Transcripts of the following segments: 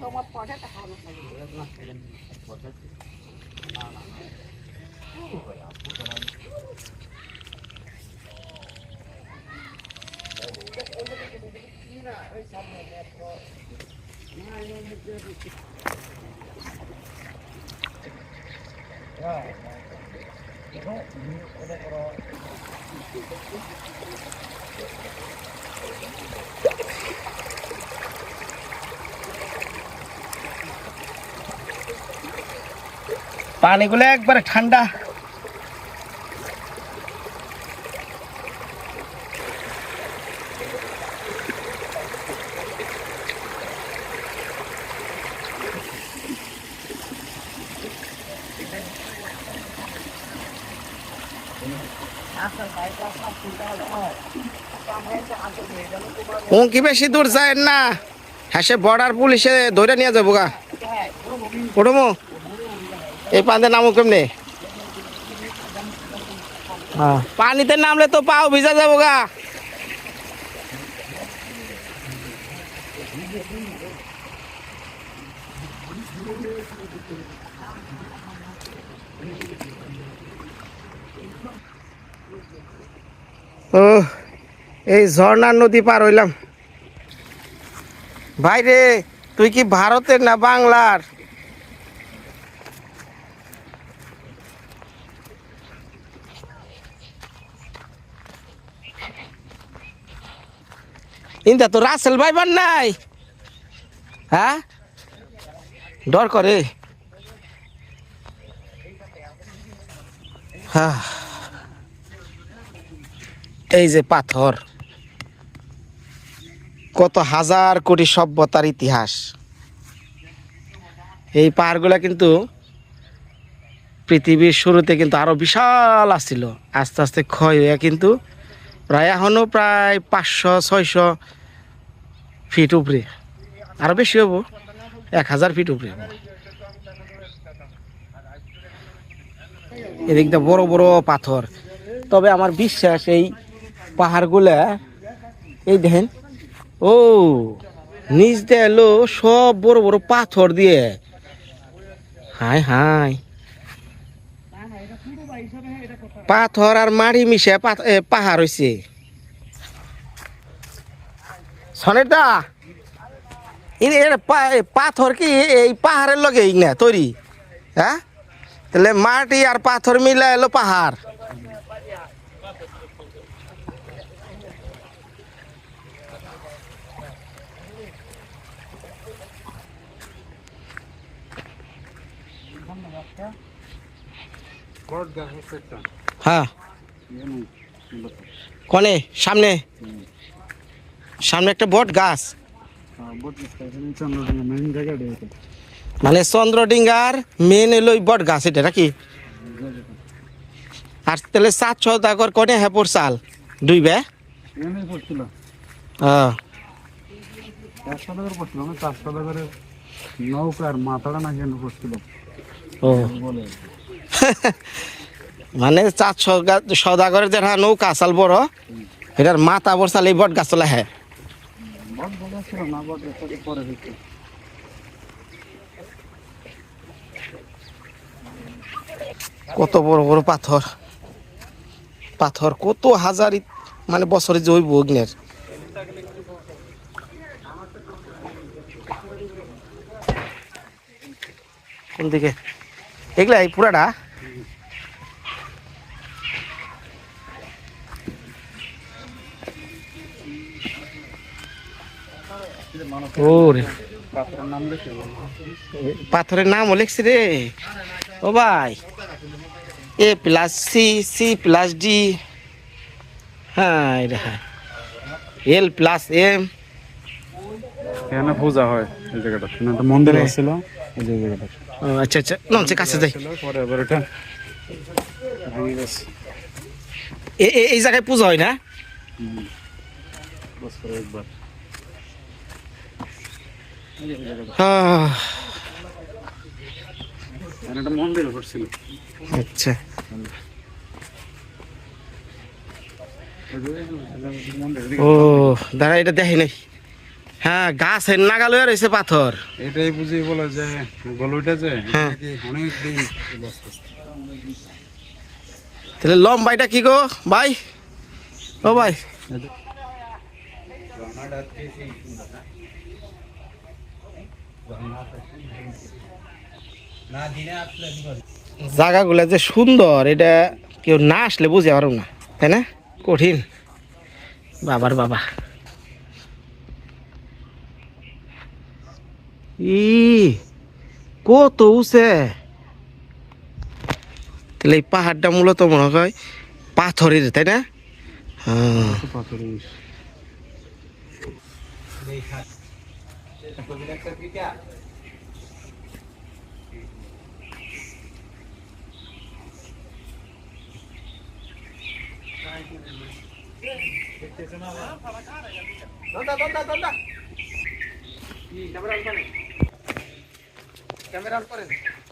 তোমার পরে পানিগুলো একবারে ঠান্ডা। উঁকি বেশি দূর যায় না। হ্যাঁ সে বর্ডার পুলিশে ধরে নিয়ে যাব গা। ওঠমো এই পানিতে নামো কেমনে? হ্যাঁ, পানিতে নামলে তো পাও ভিজা যাব গা। ও এই ঝর্ণার নদী পার হইলাম। ভাই রে তুই কি ভারতের না বাংলার? ইন্দা, তো রাসেল ভাইবার নাই। হ্যাঁ? ডর করে। হ্যাঁ। এই যে পাথর। কত হাজার কোটি সভ্যতার ইতিহাস। এই পাহাড়গুলা কিন্তু পৃথিবীর শুরুতে কিন্তু আরও বিশাল আসছিল আস্তে আস্তে ক্ষয় হয়ে কিন্তু প্রায় এখনও প্রায় পাঁচশো, ছয়শো ফিট উপরে। আরও বেশি হব, এক হাজার ফিট উপরে। এদিকটা বড় বড় পাথর। তবে আমার বিশ্বাস এই পাহাড়গুলা, এই দেখেন, ও, নিচ দিয়ে এলো সব বড় বড় পাথর দিয়ে। হাই হাই পাথর আর মাড়ি মিশে পাহাড় হয়েছে সনের দা ইনি পাথর কি এই পাহাড়ের লগে না তৈরি? হ্যাঁ? তাহলে মাটি আর পাথর মিলা এলো পাহাড়। হ্যাঁ। কনে সামনে। সামনে একটা বট গাছ। মানে চন্দ্রডিঙ্গার মেন এলো বট গাছ এটা নাকি? আর তাহলে সাত ছ দাগর কনে হ্যাঁ চাল দুই বে? হ্যাঁ। মানে চার সদাগরের যারা নৌকা চাল বড় এটার মাথা বড় চাল এই বট গাছ চলে হ্যাঁ। কত বড় বড় পাথর। পাথর কত হাজার মানে বছরে জৈব অগ্নের কোন দিকে এগুলা এই পুরাটা? পাথরের নাম পাথরের নামও লিখছি রে। ও ভাই। A plus C C plus D হ্যাঁ এটা হ্যাঁ। এল প্লাস এম এখানে পূজা হয় এই জায়গাটা। না তো মন্দির ছিল এই জায়গাটা। আচ্ছা আচ্ছা। নমছে কাছে যাই। পরে আবার এটা এ- এ- এই জায়গায় পূজা হয় না? একবার আহ, এখানে একটা মন্দির করছিল আচ্ছা। ও দাঁড়া এটা দেখি নাই হ্যাঁ গাছের নাগাল হয়ে রয়েছে পাথর। এটাই বুঝি বলে যে গল উঠেছে হ্যাঁ। অনেক দিন তাহলে লম্বাইটা কি গো ভাই? ও ভাই। জায়গাগুলো যে সুন্দর, এটা কেউ না আসলে বুঝে পারো না, তাই না? কঠিন। বাবার বাবা। ই, কত উঁচে। তাহলে এই পাহাড়টা মূলত মনে হয় পাথরের, তাই না? হ্যাঁ।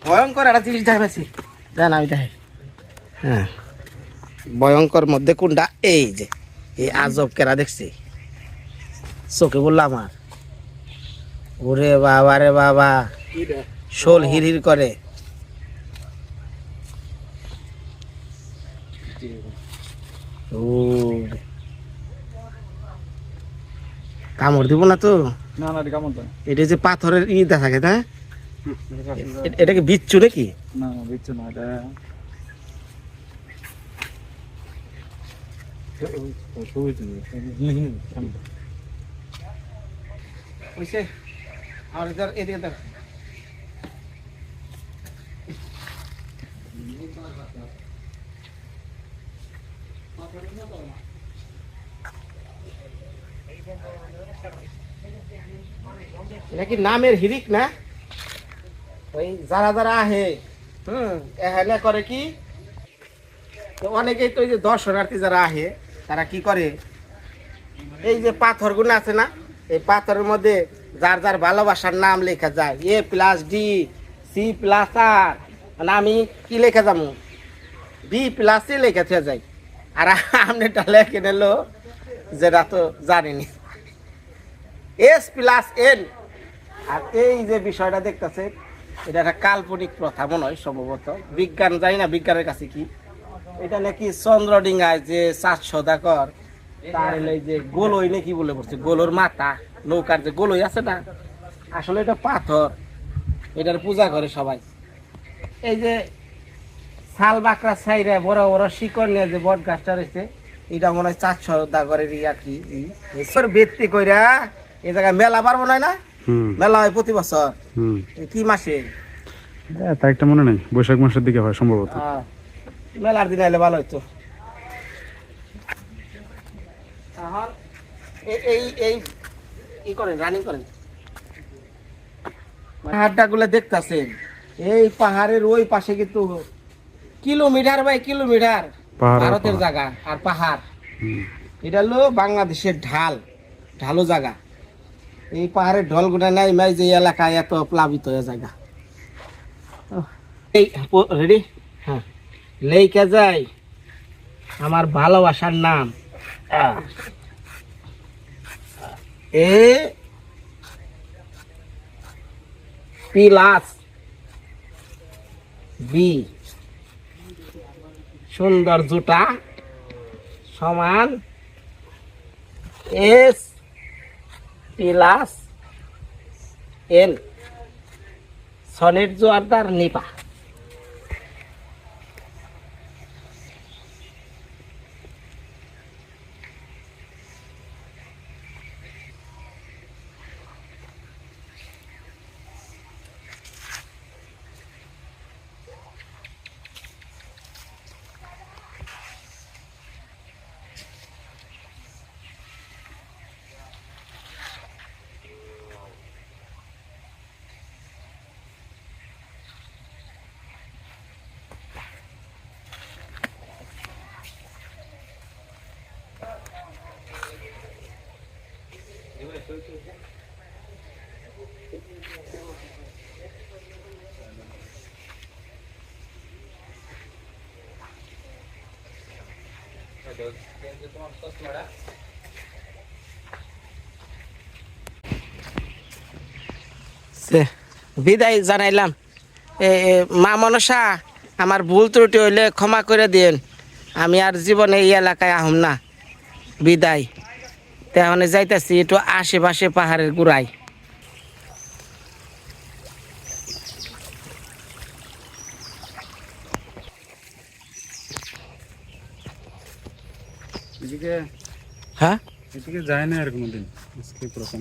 ভয়ঙ্কর একটা জিনিস দেখাচ্ছি জান আমি হ্যাঁ। ভয়ঙ্কর মধ্যে কোনটা? এই যে, এই আজব কেরা দেখছি? চোখে বললাম আমার। ওরে বাবা রে বাবা শোল হির করে ও কামড় দিব না তো না না কেমন এটা যে পাথরের ই থাকে না এ- এটাকে বিচ্ছু নাকি না বুঝছ না এটা হইছে আমার ইধার এদিকে দেখ। নামের হিরিক না? ওই যারা যারা আহে, হুম এখানে করে কি? অনেকেই তো ওই যে দর্শনার্থী যারা আহে, তারা কি করে? এই যে পাথরগুলো আছে না, এই পাথরের মধ্যে যার যার ভালোবাসার নাম লেখা যায়। A plus D C plus আর মানে আমি কি লেখা যাব? বি প্লাস সি লেখা থেকে যাই। আর আপনি এটা লেখে নিলো যেটা তো জানিনি। এস প্লাস এন আর এই যে বিষয়টা দেখতেছে, এটা একটা কাল্পনিক প্রথা মনে হয় সম্ভবত। বিজ্ঞান জানি না বিজ্ঞানের কাছে কি। এটা নাকি চন্দ্রডিঙ্গায় যে চাষ সদাকর তার যে গোলই নাকি বলে পড়ছে গোলর মাথা। নৌকার যে গোলই আছে না আসলে এটা পাথর। এটার পূজা করে সবাই। এই যে শাল বাকরা সাইরে বড় বড় শিকড় নিয়ে যে বট গাছটা রয়েছে এটা মনে হয় চার সদাগরের আর কি ভিত্তি কইরা এই জায়গায় মেলা পারব না? না মেলা হয় প্রতি বছর। কি মাসে? তা একটা মনে নেই বৈশাখ মাসের দিকে হয় সম্ভবত। মেলার দিন আইলে ভালো হইতো। এই এই ই করেন রানিং করেন। পাহাড়টা গুলো দেখতেছেন। এই পাহাড়ের ওই পাশে কিন্তু কিলোমিটার বাই কিলোমিটার ভারতের জায়গা আর পাহাড়। এটা হলো বাংলাদেশের ঢাল ঢালু জায়গা। এই পাহাড়ের ঢলগুলা নাই মাই যে এলাকায় এত প্লাবিত জায়গা। এই রেডি হ্যাঁ। লেইকে যাই। আমার ভালোবাসার নাম। এ প্লাস বি সুন্দর জুটা সমান এস প্লাস এন সনের জোয়ারদার নিপা। বিদায় জানাইলাম। মা মনসা, আমার ভুল ত্রুটি হইলে ক্ষমা করে দিন আমি আর জীবনে এই এলাকায় আহম না। বিদায়। তেমন যাইতেছি একটু আশেপাশে পাহাড়ের গুড়াই হ্যাঁ? এদিকে যায় না আর কোনোদিন। আজকে প্রথম।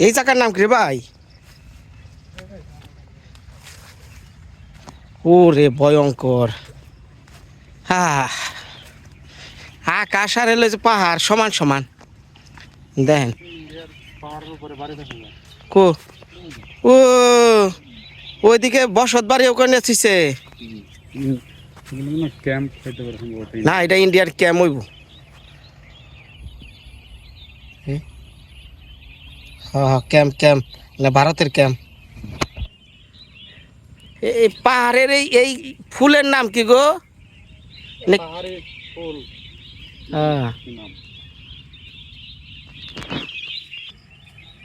এই চাকার নাম কি রে ভাই? ওরে ভয়ঙ্কর। হা আকাশ আর এলো যে পাহাড় সমান সমান। দেখেন। কো। ও। ওইদিকে বসত বাড়ি ওখানে সম্ভবত না এটা ইন্ডিয়ার ক্যাম্প হইব। হ্যাঁ ক্যাম্প ক্যাম্প না ভারতের ক্যাম্প। এই পাহাড়ের এই এই ফুলের নাম কি গো? ফুল। হ্যাঁ। নাম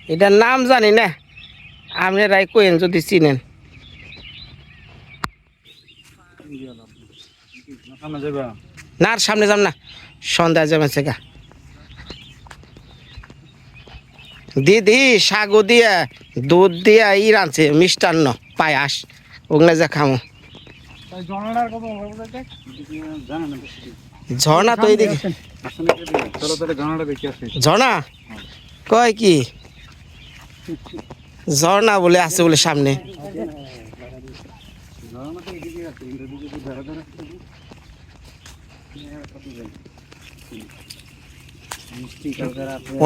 এটার নাম জানি না। আপনারাই কোয়েন যদি চিনেন। না সামনে যাম না। সন্ধ্যা যাবেন সেগা। দিদি সাগু দিয়া দুধ দিয়া ই রাঁধছে মিষ্টান্ন পায়াস ওগুলো যা খামো। ঝর্ণা তো এইদিকে। ঝর্ণা? কয় কি? ঝর্ণা বলে আছে বলে সামনে ঝর্ণাটা এদিকে আছে এদিকে যদি ধারে ধারে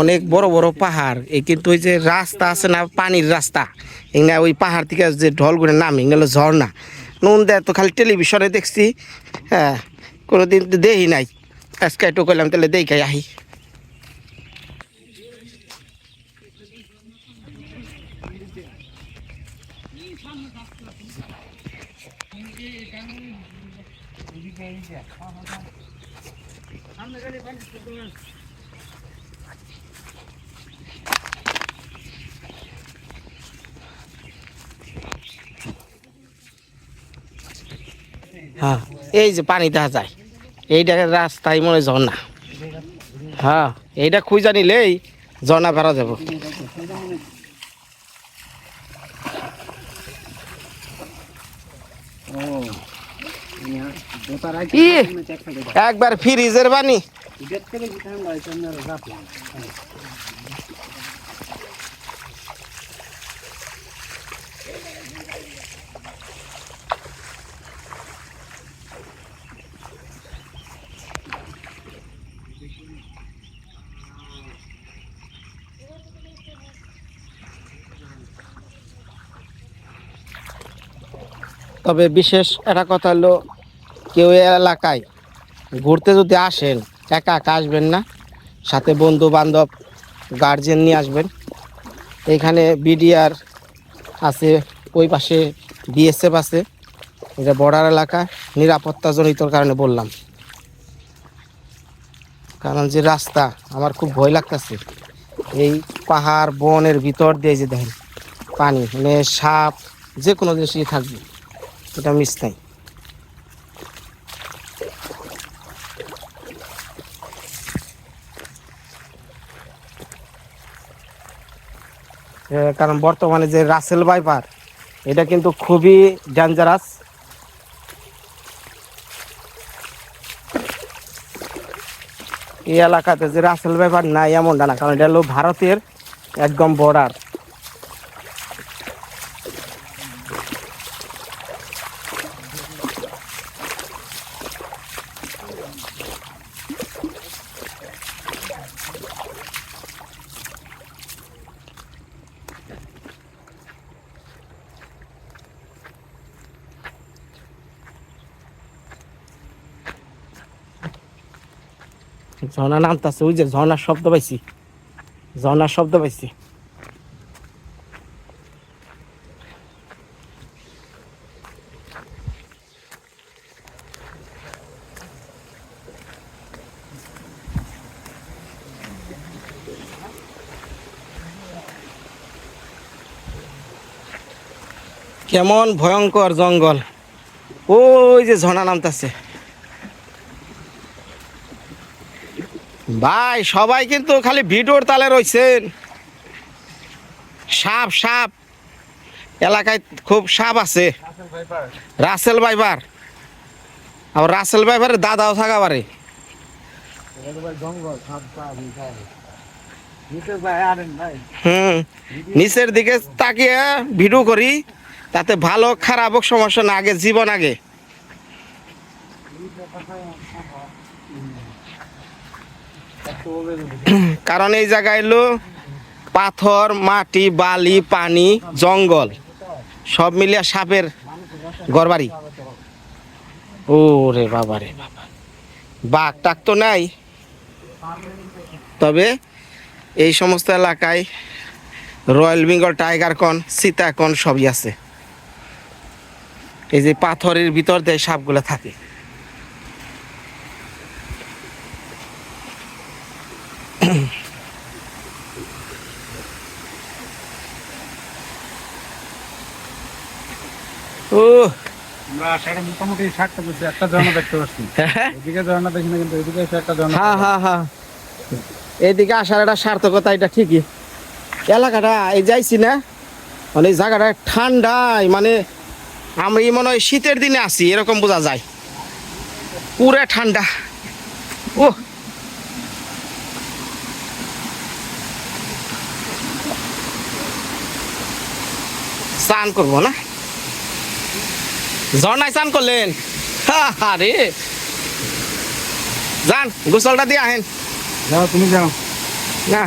অনেক বড় বড় পাহাড়। এই কিন্তু ওই যে রাস্তা আছে না, পানির রাস্তা। এগুলো ওই পাহাড় থেকে যে ঢলগুলো নামে, এগুলো ঝর্ণা। নুন দেয় তো খালি টেলিভিশনে দেখছি। হ্যাঁ কোনো দিন তো দেহি নাই। আজকে একটু করলাম তাহলে দেখাই আহি। হ্যাঁ এই যে পানি দেখা যায়। এইটা রাস্তায় মনে ঝর্ণা। হ্যাঁ এইটা খুঁজা নিলেই ঝর্ণা ভরা যাব। একবার ফ্রিজের পানি তবে বিশেষ একটা কথা হলো, কেউ এলাকায় ঘুরতে যদি আসেন, একা একা আসবেন না, সাথে বন্ধু বান্ধব গার্জেন নিয়ে আসবেন। এখানে বিডিআর আছে, ওই পাশে বিএসএফ আছে, এটা বর্ডার এলাকা নিরাপত্তা নিরাপত্তাজনিত কারণে বললাম। কারণ যে রাস্তা, আমার খুব ভয় লাগতেছে। এই পাহাড় বনের ভিতর দিয়ে যে দেখেন, পানি মানে সাপ, যে কোনো জিনিসই থাকবে। এটা মিস কারণ বর্তমানে যে রাসেল বাইপার এটা কিন্তু খুবই ডেঞ্জারাস এই এলাকাতে যে রাসেল ব্যাপার নাই, এমনটা না, কারণ এটা হলো ভারতের একদম বর্ডার ঝর্ণা নামতাছে, ওই যে ঝর্ণার শব্দ পাইছি। ঝর্ণার শব্দ পাইছি। কেমন ভয়ঙ্কর জঙ্গল। ওই যে ঝর্ণা নামতাছে। ভাই, সবাই কিন্তু খালি ভিডিওর তালে রয়েছেন সাপ সাপ। এলাকায় খুব সাপ আছে। রাসেল বাইবার আবার রাসেল বাইবারের দাদাও থাকা পারে। হুম, নিচের দিকে তাকিয়ে ভিডিও করি, তাতে ভালো, খারাপ সমস্যা না, আগে, জীবন আগে। কারণ এই জায়গায় এলো পাথর, মাটি, বালি, পানি, জঙ্গল, সব মিলিয়া সাপের গড়বাড়ি ও রে বাবা রে বাবা। বাঘ টাক তো নাই। তবে এই সমস্ত এলাকায় রয়্যাল বেঙ্গল টাইগার কন সীতা কন সবই আছে। এই যে পাথরের ভিতর দিয়ে সাপগুলো থাকে। ও মোটামুটি ষাটটা বলছি একটা ঝর্ণা দেখতে পাচ্ছি। এদিকে ঝর্ণা দেখি না কিন্তু এদিকে একটা ঝর্ণা হ্যাঁ হ্যাঁ হ্যাঁ। এদিকে আসার একটা সার্থকতা এটা ঠিকই। এলাকাটা এই যাইছি না মানে এই জায়গাটা ঠান্ডায় মানে আমরা মনে হয় শীতের দিনে আসি এরকম বোঝা যায়। পুরা ঠান্ডা। ও স্নান করব না ঝর্ণায় স্নান করলেন হা হা রে যান গোসলটা দিয়ে আহেন যাও তুমি যাও না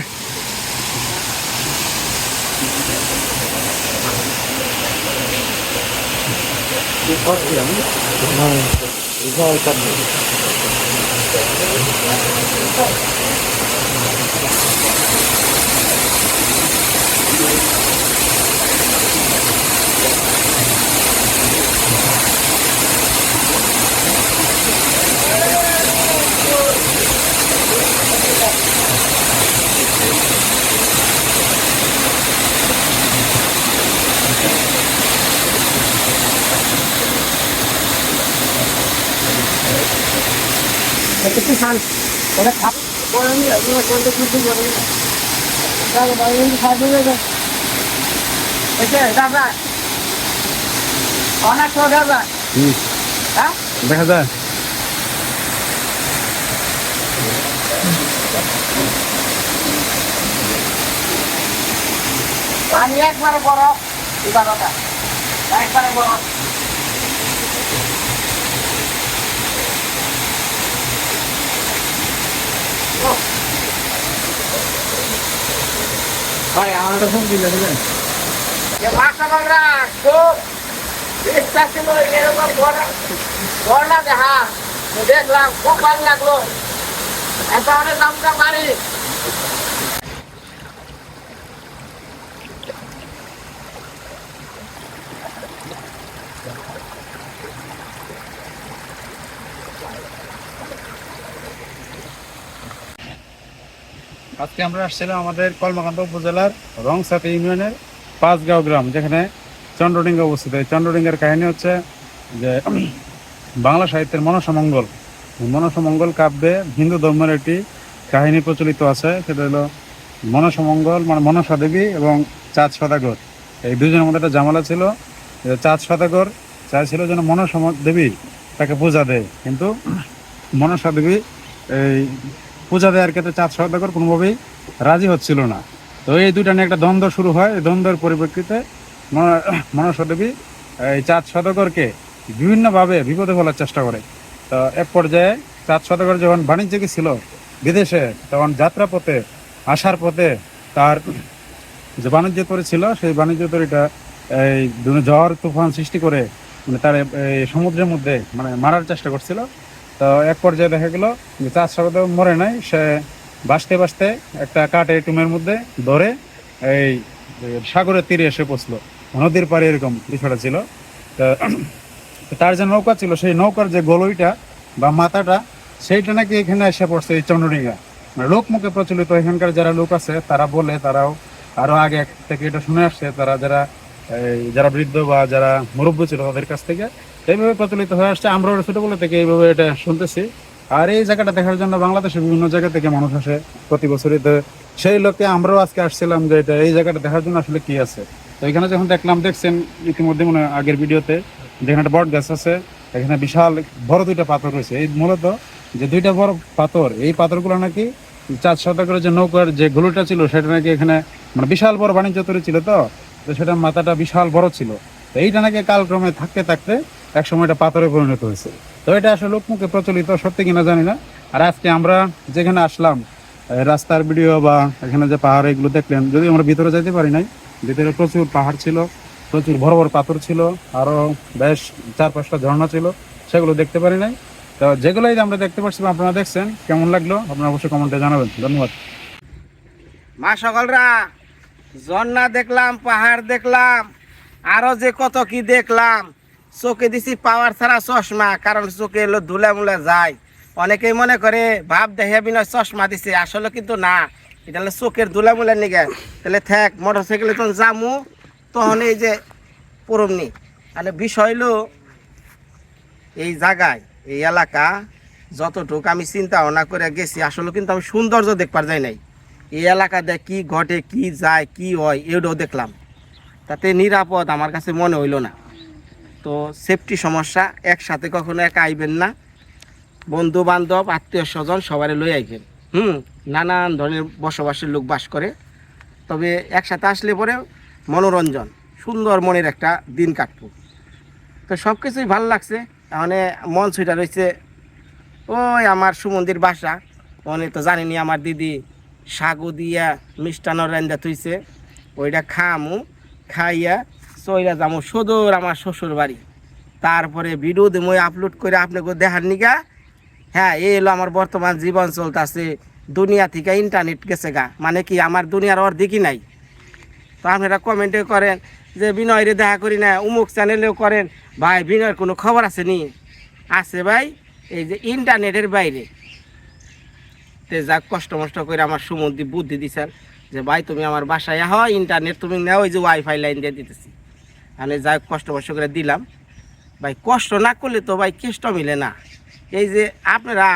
একটু খান ওটা খাপ করে আমি আপনার কোনটা কিছু করে দাদা বাইরে খাই দেবে এসে দাদা অনেক তো দাদা হ্যাঁ? দেখা যায়। আমি একবারে বড় এবারটা একবারে বড় ভাই আমার একটা ফোন দিলে দিলেন যে মাসামালরা খুব ইচ্ছা ছিল আমার ঝর্ণা দেখা তো দেখলাম খুব ভালো লাগল। এত অনেক দামটা বাড়ি। আজকে আমরা আসছিলাম আমাদের কলমাকান্ত উপজেলার রংসাতে ইউনিয়নের পাঁচগাঁও গ্রাম, যেখানে চন্দ্রডিঙ্গা অবস্থিত। এই চন্দ্রডিঙ্গার কাহিনী হচ্ছে যে বাংলা সাহিত্যের মনসমঙ্গল। মনসমঙ্গল কাব্যে হিন্দু ধর্মের একটি কাহিনী প্রচলিত আছে, সেটা হলো মনসমঙ্গল মানে মনসা দেবী এবং চাঁদ সদাগর। এই দুজনের মধ্যে একটা জামালা ছিল যে চাঁদ সদাগর চাইছিল যেন মনসম দেবী তাকে পূজা দেয়, কিন্তু মনসা দেবী এই পূজা দেওয়ার ক্ষেত্রে চাঁদ সদাগর কোনোভাবেই রাজি হচ্ছিল না। তো এই দুইটা নিয়ে একটা দ্বন্দ্ব শুরু হয়। দ্বন্দ্বের পরিপ্রেক্ষিতে মন- মনসা দেবী এই চাঁদ সদাগরকে বিভিন্নভাবে বিপদে ফেলার চেষ্টা করে। তো এক পর্যায়ে চাঁদ সদাগর যখন বাণিজ্যিক ছিল বিদেশে, তখন যাত্রা পথে আসার পথে তার যে বাণিজ্য তরী ছিল, সেই বাণিজ্য তরীটা এই ঝড়, তুফান সৃষ্টি করে মানে তার এই সমুদ্রের মধ্যে মানে মারার চেষ্টা করছিল। তো এক পর্যায়ে দেখা গেল যে চাঁদ সাগর মরে নাই, সে বাঁচতে বাঁচতে একটা কাঠে টুমের মধ্যে ধরে এই সাগরের তীরে এসে পৌঁছলো। নদীর পাড়ে এরকম বিষয়টা ছিল। তো তার যে নৌকা ছিল, সেই নৌকার যে গলইটা বা মাথাটা, সেইটা নাকি এখানে এসে পড়ছে এই চন্দ্রডিঙ্গা মানে লোক মুখে প্রচলিত, এখানকার যারা লোক আছে, তারা বলে, তারাও আরও আগে থেকে এটা শুনে আসছে, তারা যারা যারা বৃদ্ধ বা যারা মুরব্বী ছিল তাদের কাছ থেকে এইভাবে প্রচলিত হয়ে আসছে। আমরাও ছোটবেলা থেকে এইভাবে এটা শুনতেছি। আর এই জায়গাটা দেখার জন্য বাংলাদেশের বিভিন্ন জায়গা থেকে মানুষ আসে প্রতি বছরই। তো সেই লোকে আমরাও আজকে আসছিলাম যে এটা, এই জায়গাটা দেখার জন্য আসলে কি আছে? তো এখানে যখন দেখলাম, দেখছেন ইতিমধ্যে মনে আগের ভিডিওতে যেখানে একটা বট গাছ আছে, এখানে বিশাল বড় দুইটা পাথর রয়েছে। এই মূলত যে দুইটা বড় পাথর, এই পাথরগুলো নাকি চার শতকের যে নৌকার যে গুলোটা ছিল, সেটা নাকি এখানে মানে বিশাল বড় বাণিজ্য তৈরি ছিল তো? তো সেটার মাথাটা বিশাল বড় ছিল। তো এইটা নাকি কালক্রমে থাকতে থাকতে একসময় এটা পাথরে পরিণত হয়েছে। তো এটা আসলে লোকমুখে প্রচলিত, সত্যি কিনা জানি না। আর আজকে আমরা যেখানে আসলাম রাস্তার ভিডিও বা এখানে যে পাহাড়, এগুলো দেখলেন। যদি আমরা ভিতরে যেতে পারি নাই, ভিতরে প্রচুর পাহাড় ছিল, প্রচুর বড় বড় পাথর ছিল, আরও বেশ চার পাঁচটা ঝর্ণা ছিল, সেগুলো দেখতে পারি নাই। তো যেগুলোই আমরা দেখতে পাচ্ছিলাম আপনারা দেখছেন, কেমন লাগল, আপনারা অবশ্যই কমেন্টে জানাবেন। ধন্যবাদ। মা সকলরা, ঝর্ণা দেখলাম, পাহাড় দেখলাম, আরও যে কত কি দেখলাম। চোখে দিছি পাওয়ার ছাড়া চশমা, কারণ চোখে এলো ধুলা মুলা যায়। অনেকেই মনে করে, ভাব দেখে বিনয় চশমা দিছে, আসলে কিন্তু না। এটা হলো চোখের ধুলা মুলা নিগে। তাহলে থাক মোটর সাইকেলে তখন জামু তখন এই যে পুরমনি মানে বিষয় হলো, এই জায়গায়, এই এলাকা, যতটুকু আমি চিন্তা ভাবনা করে গেছি, আসলে কিন্তু আমি সৌন্দর্য দেখবার যাই নাই। এই এলাকাতে কি ঘটে, কি যায়, কি হয়, এটাও দেখলাম। তাতে নিরাপদ আমার কাছে মনে হইল না। তো সেফটি সমস্যা, একসাথে কখনো একা আইবেন না। বন্ধু বান্ধব আত্মীয় স্বজন সবারই লই আইবেন। হুম, নানান ধরনের বসবাসের লোক বাস করে। তবে একসাথে আসলে পরে মনোরঞ্জন, সুন্দর মনের একটা দিন কাটবো। তো সব কিছুই ভালো লাগছে। মানে মন ছুটা রয়েছে ওই আমার সুমন্দির বাসা। ওনে তো জানিনি আমার দিদি সাগু দিয়া মিষ্টান্ন রান্দা থইছে। ওইটা খামু, খাইয়া চইরা যামু সদর আমার শ্বশুর বাড়ি তারপরে ভিডিও মই আপলোড করে আপনাকে দেখার নিগা হ্যাঁ এই হলো আমার বর্তমান জীবন চলতেছে, দুনিয়া থেকে ইন্টারনেট গেছে গা মানে কি আমার দুনিয়ার অর্ধেকই নাই। তো আপনারা কমেন্টে করেন যে বিনয়রে দেখা করি না, উমুক চ্যানেলেও করেন, ভাই বিনয়ের কোনো খবর আছে নি? আছে ভাই, এই যে ইন্টারনেটের বাইরে। তে যা কষ্ট মষ্ট করে আমার সুমন্দি বুদ্ধি দিছেন, যে ভাই তুমি আমার বাসায় আহ ইন্টারনেট তুমি নেও ওই যে ওয়াইফাই লাইন দিয়ে দিতেছি। আমি যাই কষ্ট মষ্ট করে দিলাম। ভাই, কষ্ট না করলে তো ভাই কেষ্ট মিলে না। এই যে আপনারা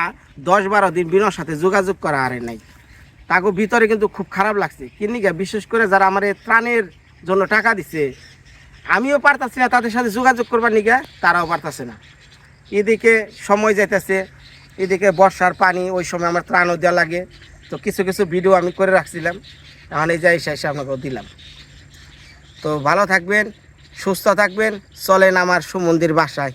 দশ বারো দিন বিনর সাথে যোগাযোগ করা আরে নাই। তাকে ভিতরে কিন্তু খুব খারাপ লাগছে। কিনিকা বিশেষ করে যারা আমার ত্রাণের জন্য টাকা দিছে, আমিও পারতাছি না তাদের সাথে যোগাযোগ করবার নিকা তারাও পারতাছে না। এদিকে সময় যাইতেছে, এদিকে বর্ষার পানি, ওই সময় আমার ত্রাণও দেওয়া লাগে। তো কিছু কিছু ভিডিও আমি করে রাখছিলাম। এখন এই যাই এসে আপনাকেও দিলাম। তো ভালো থাকবেন। সুস্থ থাকবেন চলেন আমার সুমন্দির বাসায়।